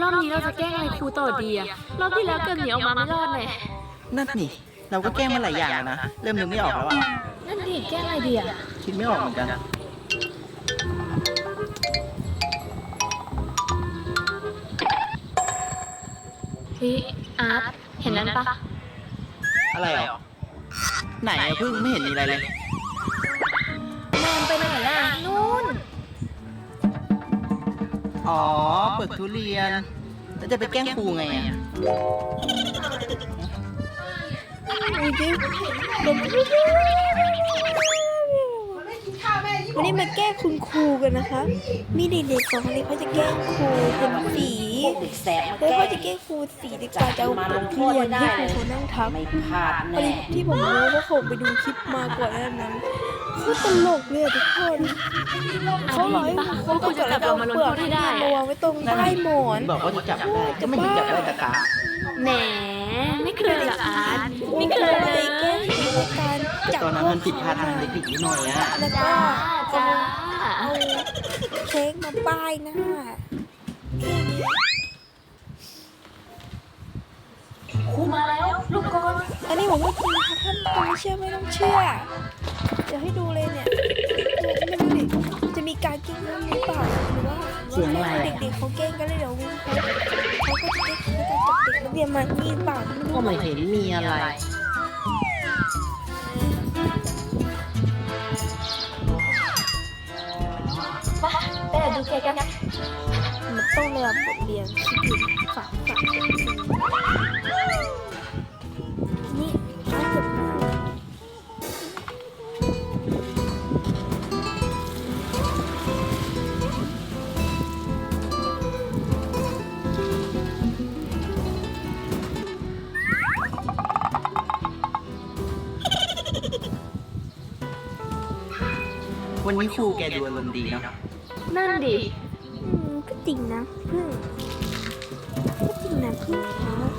รอบนี้เราจะแกล้งอะไรครูต่อดีอะรอบที่แล้วเกิดหนีออกมาไม่รอดเลยนั่นนี่ เราก็แกล้งมาหลายอย่างแล้วนะ เริ่มนึกไม่ออกแล้วอะนั่นดิแกล้งอะไรดีอะคิดไม่ออกเหมือนกัน เฮ้ยอาร์ตเห็นนั้นปะอะไรอะไหนอะพึ่งไม่เห็นมีอะไรเลยมอง ไปไหนล่ะนู่น อ๋อเปลือกทุเรียน แล้วจะไปแกล้งครูไงอะวันนี้มาแกล้งคุณครูกันนะคะ มีเด็กๆสองคนนี้เขาจะแกล้งครูเป็นสีเด็กแสบมาแล้วแกล้เขางจะแกล้งครูสีเด็กตาจะเอาทุเรียนที่ครูเขานั่งทับไม่พลาดพอแน่ดีที่ผมรู้ว่าผมไปดูคลิปมาก่อนหน้านั้น คือตลกเลยอะทุกคนเขาร้อยเขาต้องการเอาเปลือกทุเรียนมาวางไว้ตรงใต้หมอนบอกว่าจะจับได้ก็ไม่เห็นจับได้ตะกาแหมไม่เคยเหรออาร์ตไม่เคก็ยเลเลยแกล้งโดยการจับตอนนั้นมันผิดพลาดทางเทคนิคนิดหน่อยอะแล้วก็จ้าเอาเค้กมาป้ายหน้าครูมาแล้วลูกกอนอันนี้ผมไม่จริงค่ะท่านต้องไม่เชื่อไม่ต้องเชื่อ เดี๋ยวให้ดูเลยเนี่ยไม่รู้ดิจะมีการกิ้งกันหรือเปล่าหรือว่าเด็กๆเขาเก้งกันเลยเดี๋ยวเขาเขาก็จะเก้งในการจับเด็กนักเรียนมานี่เปล่าไม่รู้ก็ไม่เห็นมีอะไรไปไปดูแกกันนะมันต้องได้รับบทเรียนที่ผิดฝากฝาก วันนี้ครูแกดูอารมณ์ดีเนาะนั่นดิอืมก็จริงนะเพื่อนก็จริงนะเพื่อนครับ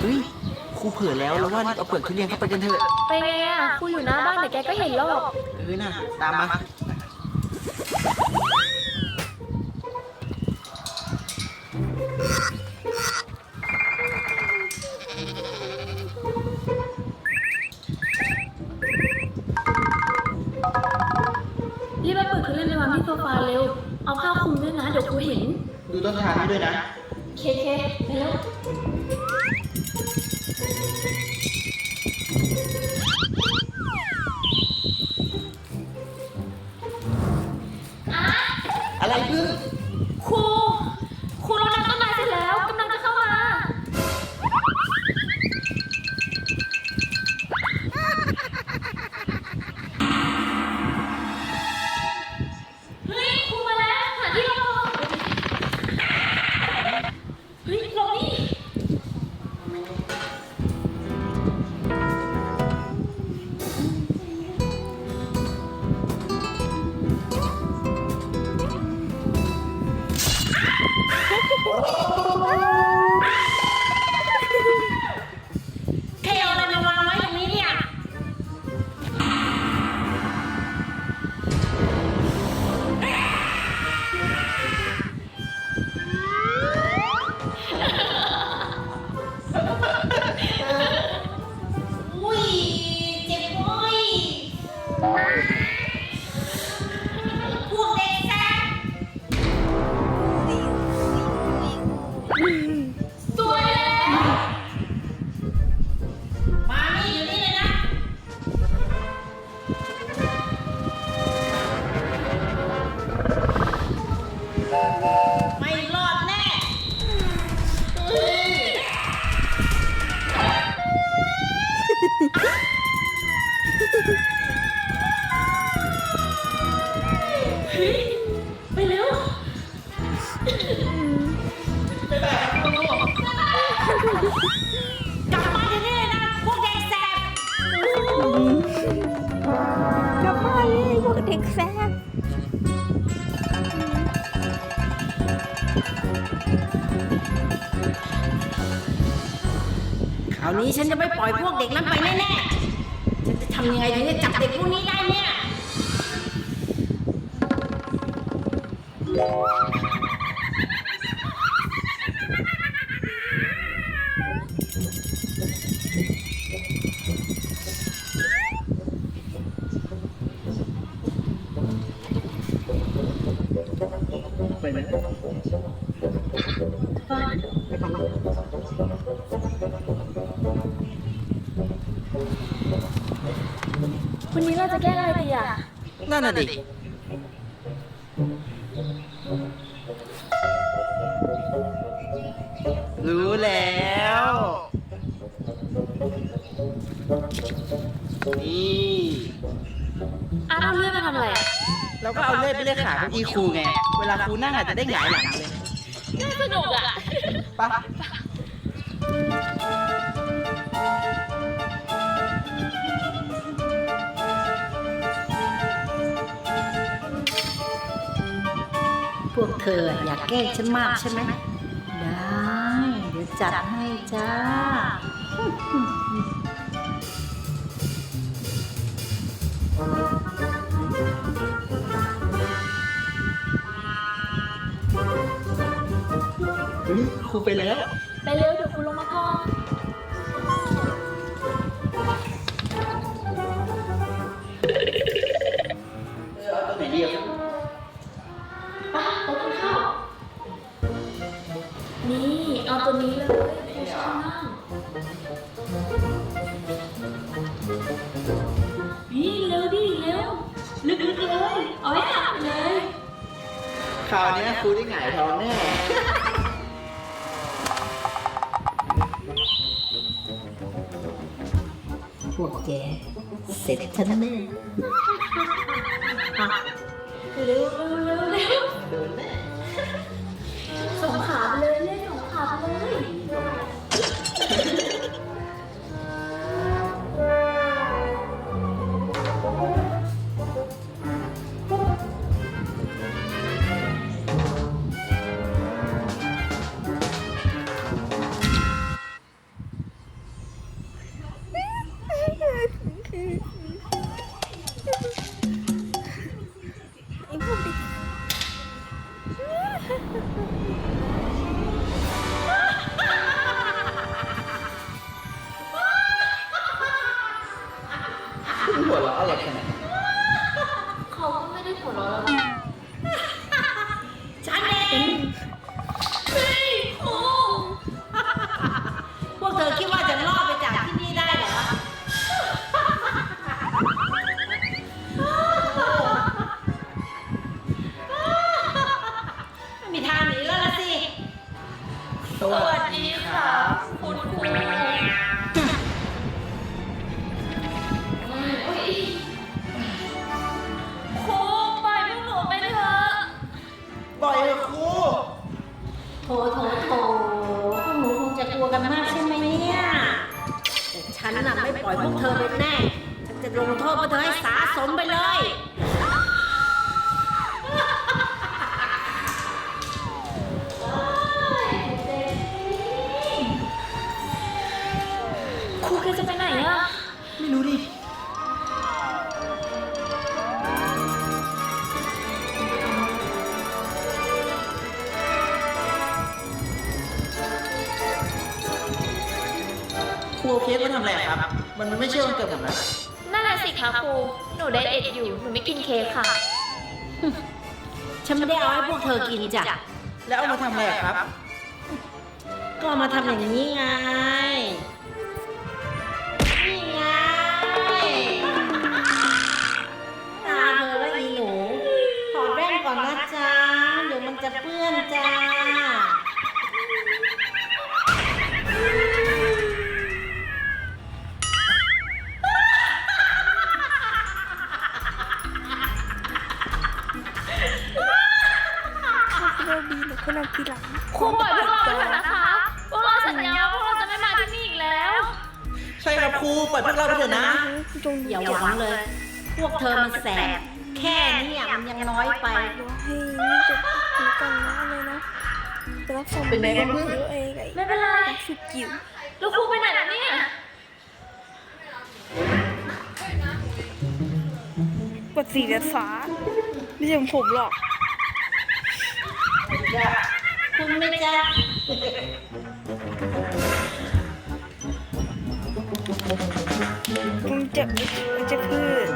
เฮ้ยครูเผื่อแล้วแล้วว่ารีบเอาเปลือกทุเรียนเข้าไปกันเถอะ ไปไงอะครูอยู่หน้าบ้านเดี๋ยวแกก็เห็นหรอก เออน่ะตามมาางให้ด้วยนะ เคเคไปแล้ว นี้ฉันจะไม่ปล่อยพวกเด็กนั้นไปแน่ๆ ฉันจะำยังไงถึงจะจับเด็กพวกนี้ได้เนี่ย วันนี้เราจะแก้อะไรดีอะ นั่นน่ะดิ รู้แล้ว นี่ อาร์ตเอาเลื่อยมาทำอะไรอะเราก็เอาเลื่อยไปเลื่อยขาเก้าอี้ครูไง เวลาครูนั่งอาจจะได้หงายหลังเลย น่าสนุกอะปะ พวกเธออยากแกล้งฉันมากใช่ไหม ได้ เดี๋ยวจัดให้จ้าเฮ้ยครูไปแล้ว ไปเร็วเดี๋ยวคุณลงมาก่อน นี่ เอาตัวนี้เลยคุณชอบนั่งนี่เร็วดิเร็วลึกๆเลยเอาให้หักไปเลยคราวนี้ครูได้หงายท้องแน่ พวกแกเสร็จฉันแน่ ไรูแกจะไปไหนอะไม่รู้ดิ ครูเอาเค้กมาทำอะไรครับมันไม่ใช่วันเกิดผมนะนั่นแหละสิคะครู หนูไดเอทอยู่ หนูไม่กินเค้กค่ะ ฉันไม่ได้เอาให้พวกเธอกินจ้ะ แล้วเอามาทำอะไรอะครับ ก็เอามาทำอย่างนี้ไง มันจะเปื้อนจ้า เราดีหนูคนเอาทีหลังครูปล่อยพวกเราเถอะนะคะ พวกเราสัญญาว่าพวกเราจะไม่มาที่นี่อีกแล้ว ใช่ครับครูปล่อยพวกเราไปเถอะนะ จงอย่าหวังเลย พวกเธอมันแสบ แค่เนี้มันยังน้อยไปว่าให้นี่จะ ดูกันนะเลยนะไปรับฟังเป็นไงบ้างเพื่อนตัวเองไอ้ไม่เป็นไร สุดจิ๋วแล้วครูไปไหนแล้วเนี่ยสีแดดฟ้าไม่ใช่ของผมหรอกคุณไม่จ้ามันจะมันจะพืช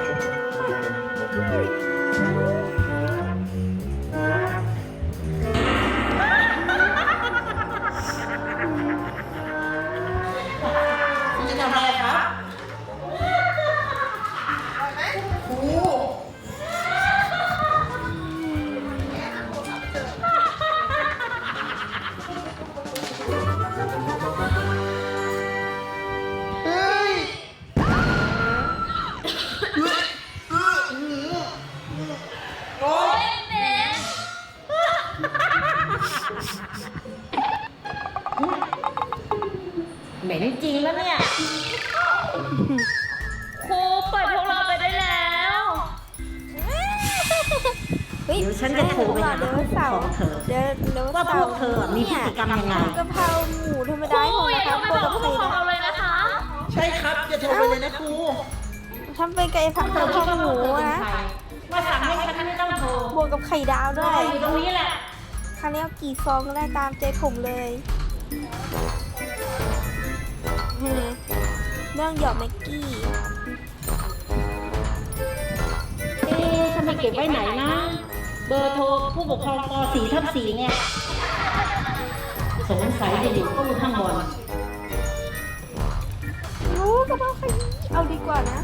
ยวว่าวันพเสาวกร์เธอมีพฤติกรรมยังไง กะเพราหมูธรรมคดารูให้ผมอย่านะคโทรัรบไปบบวอกกกับผู้ไข่ปกครองดาวเลยนะคะใช่ครับอย่าโทรไปเลยนะครูทำเป็นไก่ผัดกะเพราหมูนะว่าสั่งให้ฉันไม่ต้องโทรบวกกับไข่ดาวรด้อวยอยู่ตรงนี้แหละคราวนี้เอากี่ฟองก็ได้ตามใจผมเลยอืมเรื่องหยอดแม็กกี้เอ๊ะทำไมเก็บไว้ไหนนะ เบอร์โทรผู้ปกครองป .4 ทับ4เนี่ย สงสัยจะอยู่ตู้ข้างบนรู้กะเพราไข่เอาดีกว่านะ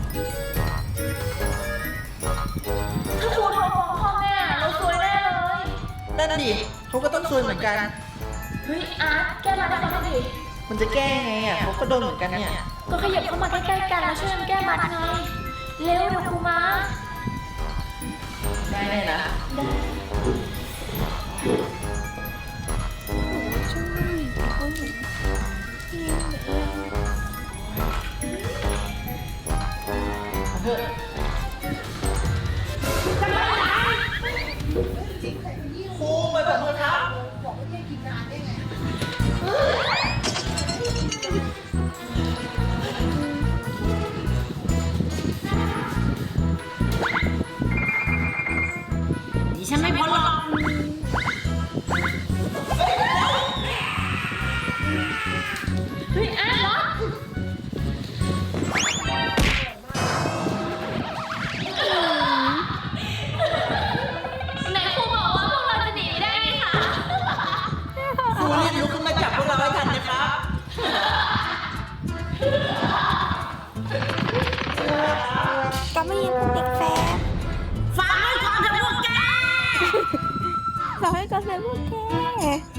ถ้าครูโทรฟ้องพ่อแม่เราซวยแน่เลยนั่นดิเขาก็ต้องซวยเหมือนกัน เฮ้ยอาร์ตแก้มาได้ไหมดิมันจะแก้ไงอะเขาก็โดนเหมือนกันเนี่ย ก็ขยับเข้ามาใกล้ๆกันแล้วช่วยกันแก้มัดไงเร็วเดี๋ยวครูมา นเถอะพวกแก เราให้กันเลยพวกแก